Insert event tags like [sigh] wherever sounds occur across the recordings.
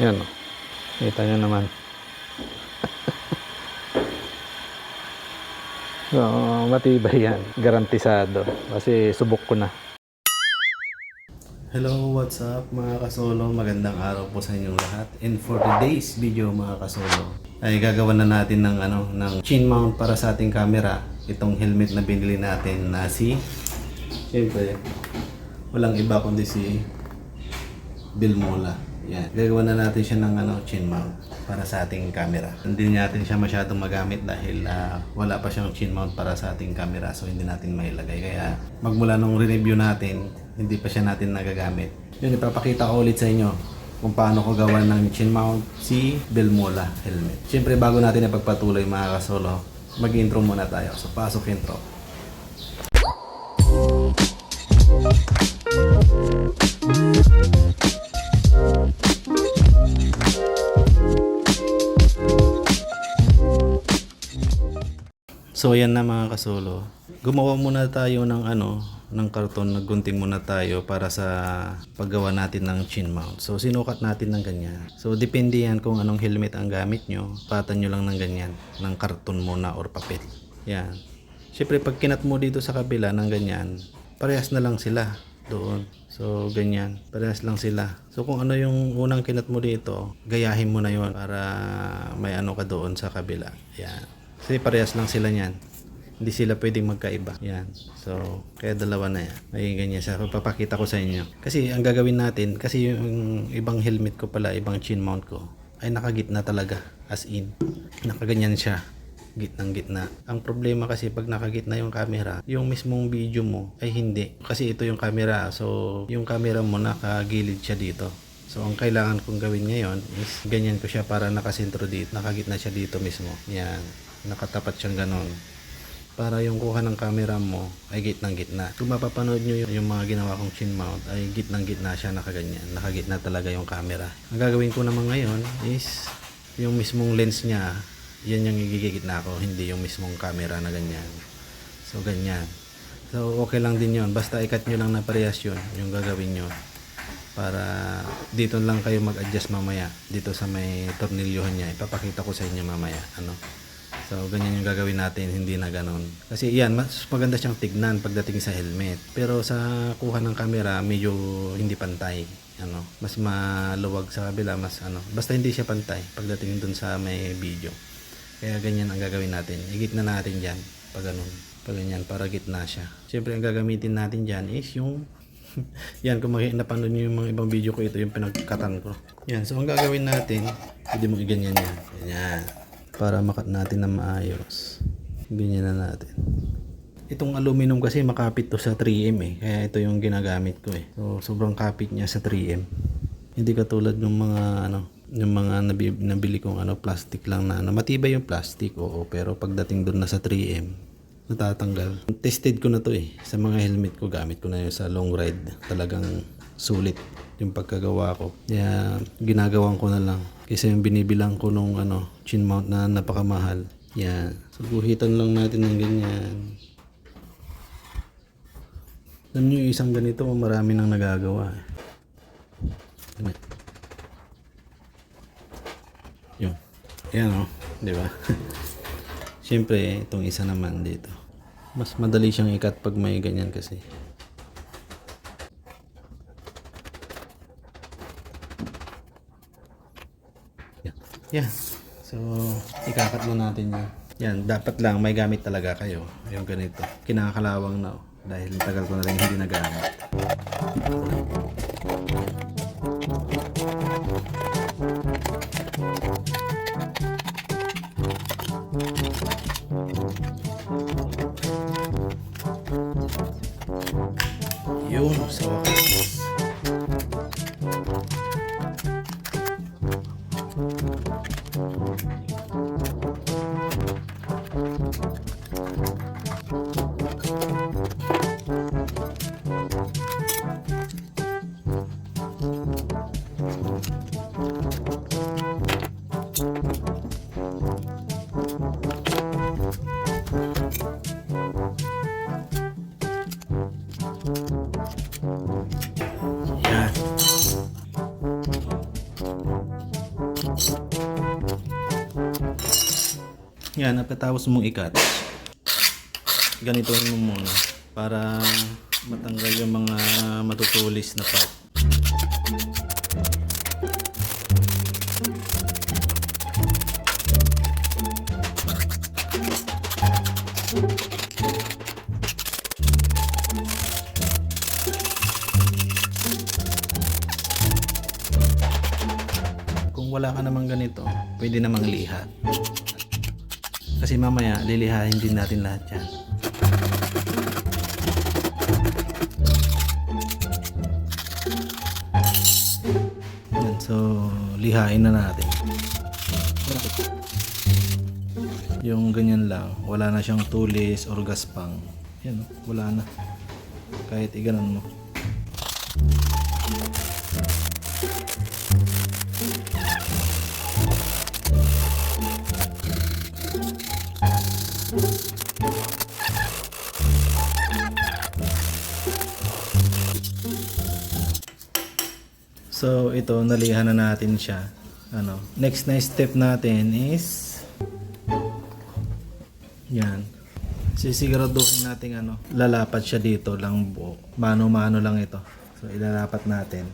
Yan o. Kita nyo naman. [laughs] so, matibay yan. Garantisado. Kasi subok ko na. Hello, what's up mga kasolo? Magandang araw po sa inyong lahat. And for today's video mga kasolo, ay gagawa na natin ng ano ng chin mount para sa ating camera. Itong helmet na binili natin na si Siyempre, walang iba kundi si Bill Mola. Yan. Gagawa na natin siya ng ano, chin mount para sa ating camera. Hindi natin siya masyadong magamit dahil ah, wala pa siyang chin mount para sa ating camera so hindi natin mailagay. Kaya magmula nung re-review natin, hindi pa siya natin nagagamit. Yun, ipapakita ko ulit sa inyo kung paano ko gawa ng chin mount si Belmola helmet. Siyempre bago natin ipagpatuloy mga kasolo, mag-intro muna tayo. So pasok intro. So ayan na mga kasolo. Gumawa muna tayo ng ano, ng karton, naggunting muna tayo para sa paggawa natin ng chin mount. So sinukat natin ng ganyan. So depende yan kung anong helmet ang gamit nyo. Patan nyo lang ng ganyan, ng karton muna or papel. Yan. Siyempre pag kinat mo dito sa kabila ng ganyan, parehas na lang sila doon. So, ganyan. Parehas lang sila. So, kung ano yung unang kinat mo dito, gayahin mo na yon para may ano ka doon sa kabila. Yan. Kasi parehas lang sila niyan. Hindi sila pwedeng magkaiba. Yan. So, kaya dalawa na yan. Ay, ganyan siya. Papakita ko sa inyo. Kasi ang gagawin natin, kasi yung ibang helmet ko pala, ibang chin mount ko, ay nakagitna talaga. As in. Nakaganyan siya gitnang gitna. Ang problema kasi pag nakagitna yung camera, yung mismong video mo ay hindi. Kasi ito yung camera. So, yung camera mo nakagilid siya dito. So, ang kailangan kong gawin ngayon is ganyan ko siya para nakasentro dito. Nakagitna siya dito mismo. Yan. Nakatapat siyang ganon. Para yung kuha ng camera mo ay gitnang gitna. Kung mapapanood nyo yung, yung mga ginawa kong chin mount ay gitnang gitna siya nakaganyan. Nakagitna talaga yung camera. Ang gagawin ko naman ngayon is yung mismong lens niya yan yung igigigit na ako, hindi yung mismong camera na ganyan. So, ganyan. So, okay lang din yon Basta ikat nyo lang na parehas yun, yung gagawin nyo. Para dito lang kayo mag-adjust mamaya. Dito sa may tornilyohan niya. Ipapakita ko sa inyo mamaya. Ano? So, ganyan yung gagawin natin, hindi na ganon. Kasi yan, mas maganda siyang tignan pagdating sa helmet. Pero sa kuha ng camera, medyo hindi pantay. Ano, mas maluwag sa kabila, mas ano. Basta hindi siya pantay pagdating dun sa may video. Kaya ganyan ang gagawin natin. Igit na natin dyan. Pag ganun. Pag ganyan. Para gitna siya. Siyempre ang gagamitin natin dyan is yung [laughs] yan kung maki napanood nyo yung mga ibang video ko ito yung pinagkatan ko. Yan. So ang gagawin natin pwede mo iganyan yan. Ganyan. Para makat natin na maayos. Ganyan na natin. Itong aluminum kasi makapit to sa 3M eh. Kaya ito yung ginagamit ko eh. So sobrang kapit niya sa 3M. Hindi katulad ng mga ano yung mga nabi, nabili kong ano plastic lang na ano matibay yung plastic oo pero pagdating doon na sa 3M natatanggal tested ko na to eh sa mga helmet ko gamit ko na yun sa long ride talagang sulit yung pagkagawa ko kaya ginagawan ko na lang kasi yung binibilang ko nung ano chin mount na napakamahal yan so guhitan lang natin ng ganyan alam nyo isang ganito marami nang nagagawa. Ganito. Yun. Yan o. Di ba? [laughs] Siyempre, itong isa naman dito. Mas madali siyang ikat pag may ganyan kasi. Yan. So, ikakat mo natin yan. Yan, dapat lang may gamit talaga kayo. Yung ganito. Kinakalawang na. oh. Dahil tagal ko na rin hindi nagamit. Yun, Yan, pagkatapos mong ikat, ganitohin mo muna para matanggal yung mga matutulis na part. Kung wala ka namang ganito, pwede namang liha. Kasi mamaya, lilihain din natin lahat yan. Yan, so, lihain na natin. Yung ganyan lang, wala na siyang tulis or gaspang. Yan, wala na. Kahit iganon mo. So ito nalihan na natin siya. Ano, next na step natin is yan. Sisiguraduhin natin ano, lalapat siya dito lang buo. Mano-mano lang ito. So ilalapat natin.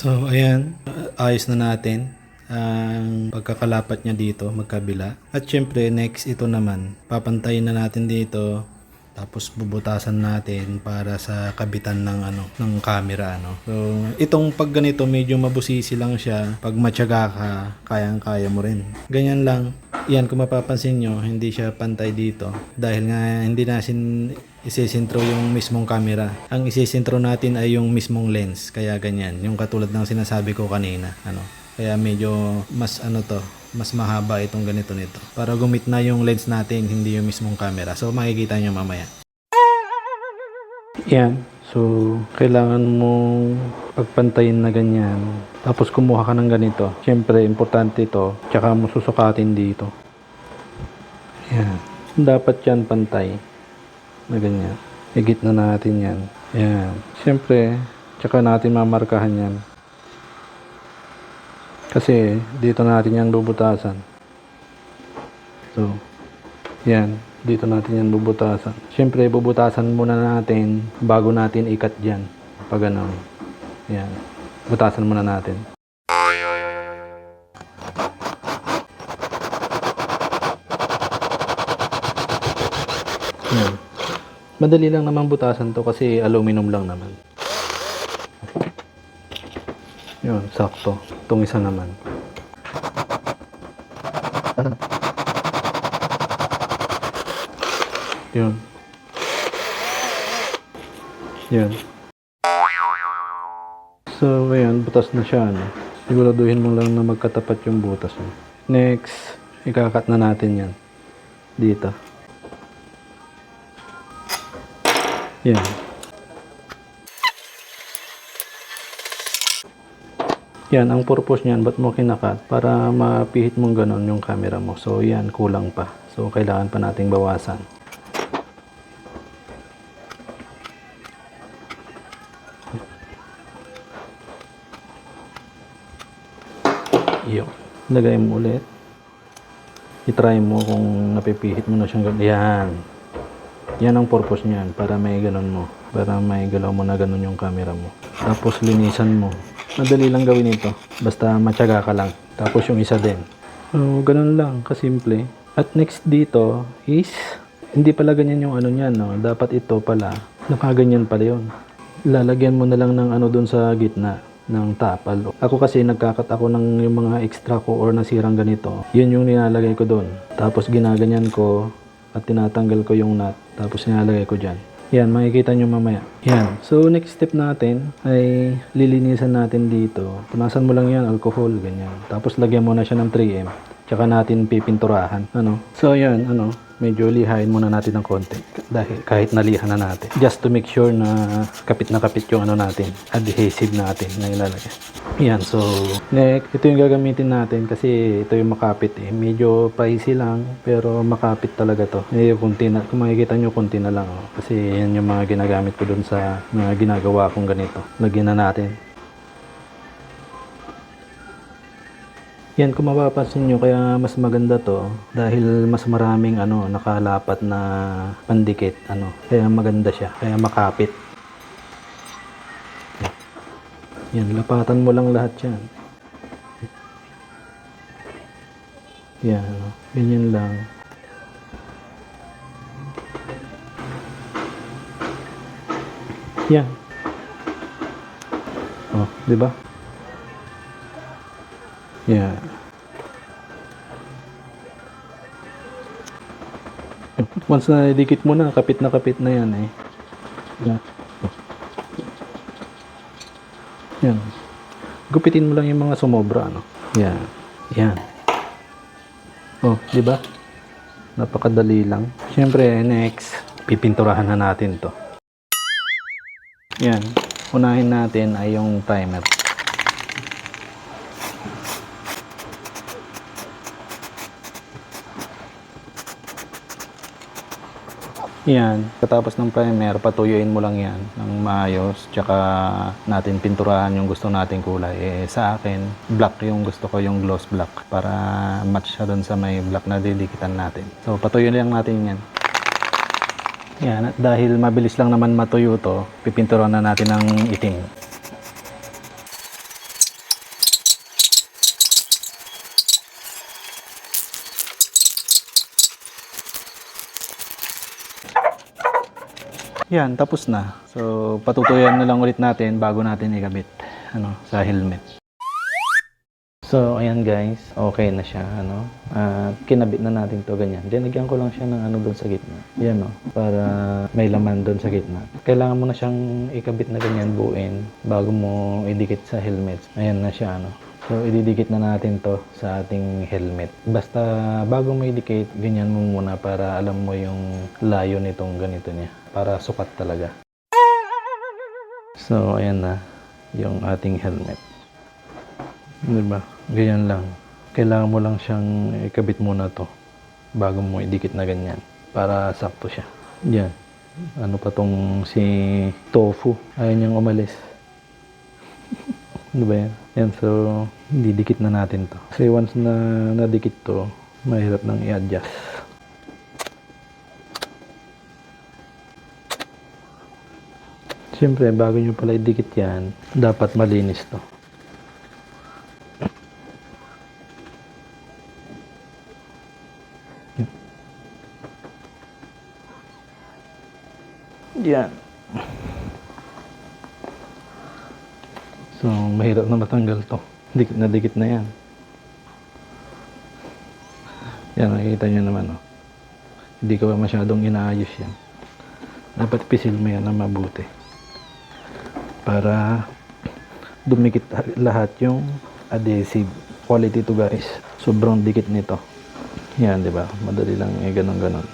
So, ayan. Ayos na natin ang pagkakalapat niya dito, magkabila. At syempre, next ito naman. Papantayin na natin dito. Tapos bubutasan natin para sa kabitan ng ano ng camera ano. So, itong pag ganito medyo mabusisi lang siya. Pag matyaga ka, kayang-kaya mo rin. Ganyan lang. Yan kung mapapansin nyo, hindi siya pantay dito dahil nga hindi nasin isisintro yung mismong camera. Ang isisintro natin ay yung mismong lens. Kaya ganyan. Yung katulad ng sinasabi ko kanina. Ano. Kaya medyo mas ano to, mas mahaba itong ganito nito. Para gumit na yung lens natin, hindi yung mismong camera. So makikita nyo mamaya. Yan. So, kailangan mong pagpantayin na ganyan. Tapos kumuha ka ng ganito. Siyempre, importante ito. Tsaka mo susukatin dito. Yan. Dapat yan pantay. Na ganyan. Higit na natin yan. Yan. Siyempre, tsaka natin mamarkahan yan. Kasi, dito natin yan bubutasan. So, yan. Dito natin yan bubutasan. Siyempre, bubutasan muna natin bago natin ikat dyan. Pag ano. Yan. Butasan muna natin. Madali lang naman butasan to kasi aluminum lang naman. Yun, sakto. Itong isa naman. Yun. Yun. So, ayan, butas na siya. Ano? Siguraduhin mo lang na magkatapat yung butas mo. Next, ikakat na natin yan. Dito. Yan. Yan, ang purpose niyan, ba't mo kinakat? Para mapihit mong ganon yung camera mo. So, yan, kulang pa. So, kailangan pa nating bawasan. Iyo. Lagay mo ulit. I-try mo kung napipihit mo na siyang gan- Yan. Yan ang purpose niyan. Para may ganon mo. Para may galaw mo na ganon yung camera mo. Tapos linisan mo. Madali lang gawin ito. Basta matyaga ka lang. Tapos yung isa din. So, ganun lang. Kasimple. At next dito is hindi pala ganyan yung ano niyan, no? Dapat ito pala. Nakaganyan pala yun. Lalagyan mo na lang ng ano doon sa gitna ng tapal. Ako kasi nagkakat ako ng yung mga extra ko or nasirang ganito. Yun yung nilalagay ko doon. Tapos ginaganyan ko at tinatanggal ko yung nut tapos nilalagay ko dyan. Yan, makikita nyo mamaya. Yan. So, next step natin ay lilinisan natin dito. Punasan mo lang yan, alcohol, ganyan. Tapos lagyan mo na siya ng 3M. Tsaka natin pipinturahan. Ano? So, yan, ano, medyo lihain muna natin ng konti. Dahil kahit nalihan na natin. Just to make sure na kapit na kapit yung ano natin, adhesive natin na ilalagay. Yan, so, next, ito yung gagamitin natin kasi ito yung makapit eh. Medyo pricey lang, pero makapit talaga to. Eh, kunti na, kung makikita nyo, kunti na lang. Oh. Kasi yan yung mga ginagamit ko dun sa mga ginagawa kong ganito. Lagyan na natin. Yan, kung mapapansin nyo, kaya mas maganda to dahil mas maraming ano, nakalapat na pandikit. Ano, kaya maganda siya, kaya makapit. Yan, lapatan mo lang lahat yan. Yan, ano, ganyan lang. Yan. Oh, di ba? Yeah. Once na idikit mo na, kapit na kapit na yan eh. Yan. Yan. Gupitin mo lang yung mga sumobra, ano. Yan. Yan. Oh, di ba? Napakadali lang. Siyempre, next, pipinturahan na natin to. Yan. Unahin natin ay yung primer. Yan. Katapos ng primer, patuyuin mo lang yan ng maayos. Tsaka natin pinturahan yung gusto nating kulay. Eh, sa akin, black yung gusto ko, yung gloss black. Para match siya dun sa may black na didikitan natin. So, patuyuin lang natin yan. Yan. At dahil mabilis lang naman matuyo to, pipinturahan na natin ng itim. Yan, tapos na. So, patutuyan na lang ulit natin bago natin ikabit ano, sa helmet. So, ayan guys, okay na siya, ano. At kinabit na natin to ganyan. Dinagyan ko lang siya ng ano doon sa gitna. Yan, no, para may laman doon sa gitna. Kailangan mo na siyang ikabit na ganyan, buuin, bago mo idikit sa helmet. Ayan na siya, ano. So, ididikit na natin to sa ating helmet. Basta bago mo idikit, ganyan mo muna para alam mo yung layo nitong ganito niya. Para sukat talaga. So, ayan na yung ating helmet. Diba? Ganyan lang. Kailangan mo lang siyang ikabit muna to bago mo idikit na ganyan para sakto siya. Yan. Ano pa tong si Tofu? Ayaw niyang umalis. Ano [laughs] ba yan? Yan, so, didikit na natin to. Kasi once na nadikit to, mahirap nang i-adjust. Siyempre, bago nyo pala idikit yan, dapat malinis to. Yan. So, mahirap na matanggal to. Dikit na dikit na yan. Yan, nakikita nyo naman, oh. Hindi ko pa masyadong inaayos yan. Dapat pisil mo yan na mabuti. Para dumikit lahat yung adhesive. Quality to guys. Sobrang dikit nito. Yan, di ba? Madali lang eh, ganun-ganun.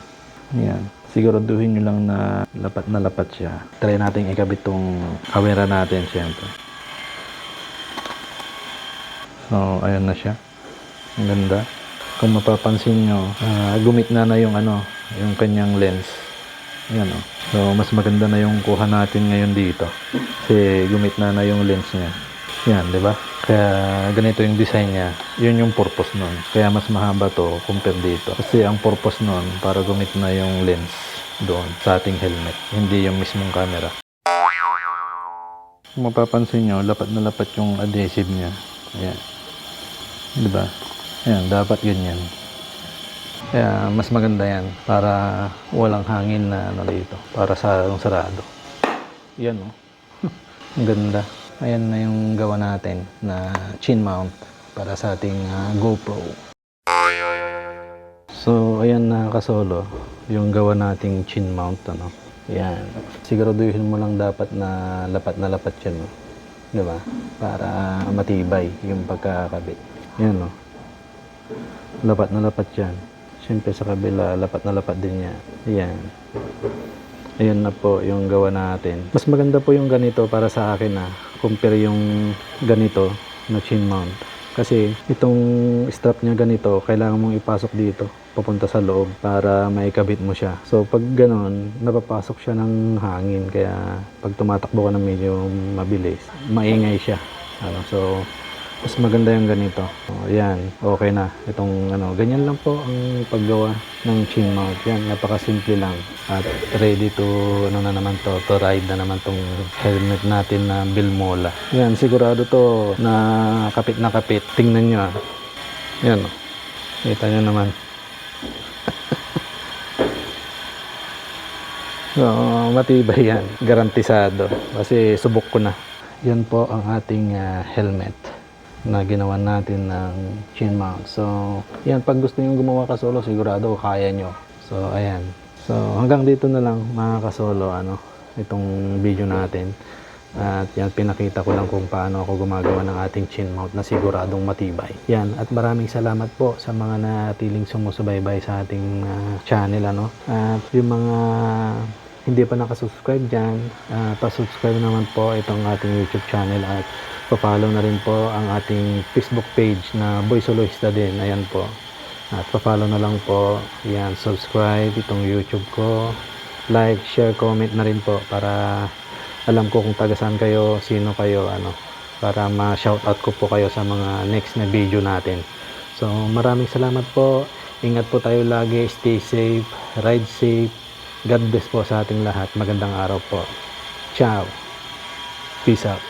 Yan. Siguraduhin nyo lang na lapat na lapat siya. Try natin ikabit tong camera natin, syempre. So, ayan na siya. Ang ganda. Kung mapapansin nyo, ah, gumit na na yung ano, yung kanyang lens. Ayan o. So, mas maganda na yung kuha natin ngayon dito. Kasi gumit na na yung lens niya. Yan, di ba? Kaya ganito yung design niya. Yun yung purpose nun. Kaya mas mahaba to compare dito. Kasi ang purpose nun, para gumit na yung lens doon sa ating helmet. Hindi yung mismong camera. Kung mapapansin nyo, lapat na lapat yung adhesive niya. Ayan. Di ba? Ayan, dapat ganyan. Kaya mas maganda yan para walang hangin na ano dito. Para sa sarado. Yan oh. [laughs] Ang ganda. Ayan na yung gawa natin na chin mount para sa ating ah, GoPro. So, ayan na kasolo. yung gawa nating chin mount, ano. Yan. Siguraduhin mo lang dapat na lapat na lapat yan, no? Di ba? Para matibay yung pagkakabit. Yan, no? Lapat na lapat yan. Siyempre sa kabila, lapat na lapat din yan. Yan. Ayan na po yung gawa natin. Mas maganda po yung ganito para sa akin na compare yung ganito na chin mount. Kasi itong strap niya ganito, kailangan mong ipasok dito papunta sa loob para maikabit mo siya. So pag ganon, napapasok siya ng hangin kaya pag tumatakbo ka ng medyo mabilis, maingay siya. Ano, so mas maganda yung ganito. O, yan, okay na. Itong ano, ganyan lang po ang paggawa ng chin mount. Yan, napakasimple lang. At ready to, ano na naman to, to ride na naman tong helmet natin na Bilmola. Yan, sigurado to na kapit na kapit. Tingnan nyo ah. Yan, o. kita nyo naman. [laughs] So, matibay yan. Garantisado. Kasi subok ko na. Yan po ang ating ah, helmet na ginawa natin ng chin mount. So, yan. Pag gusto nyo gumawa kasolo, sigurado kaya nyo. So, ayan. So, hanggang dito na lang mga kasolo, ano, itong video natin. At yan, pinakita ko lang kung paano ako gumagawa ng ating chin mount na siguradong matibay. Yan, at maraming salamat po sa mga natiling sumusubaybay sa ating ah, channel, ano. At yung mga hindi pa nakasubscribe dyan, ah, pa-subscribe naman po itong ating YouTube channel at pa-follow na rin po ang ating Facebook page na Boy Soloista din. Ayan po. At pa-follow na lang po. Yan, subscribe itong YouTube ko. Like, share, comment na rin po para alam ko kung taga saan kayo, sino kayo, ano, para ma-shoutout ko po kayo sa mga next na video natin. So, maraming salamat po. Ingat po tayo lagi. Stay safe. Ride safe. God bless po sa ating lahat. Magandang araw po. Ciao. Peace out.